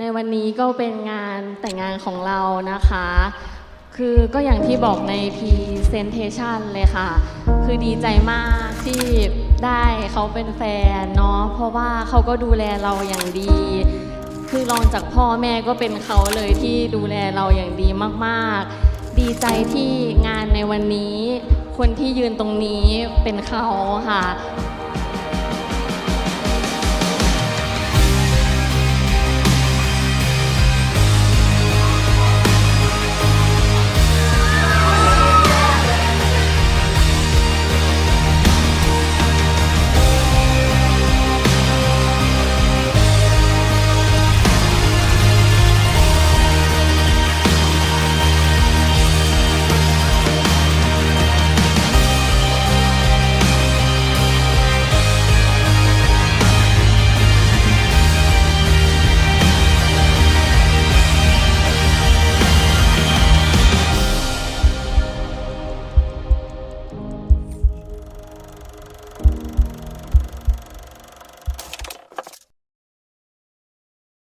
ในวันนี้ก็เป็นงานแต่งงานของเรานะคะ คือก็อย่างที่บอกใน Presentation เลยค่ะ คือดีใจมากที่ได้เขาเป็นแฟนเนาะ เพราะว่าเขาก็ดูแลเราอย่างดี คือรองจากพ่อแม่ก็เป็นเขาเลยที่ดูแลเราอย่างดีมากๆ ดีใจที่งานในวันนี้ คนที่ยืนตรงนี้เป็นเขาค่ะ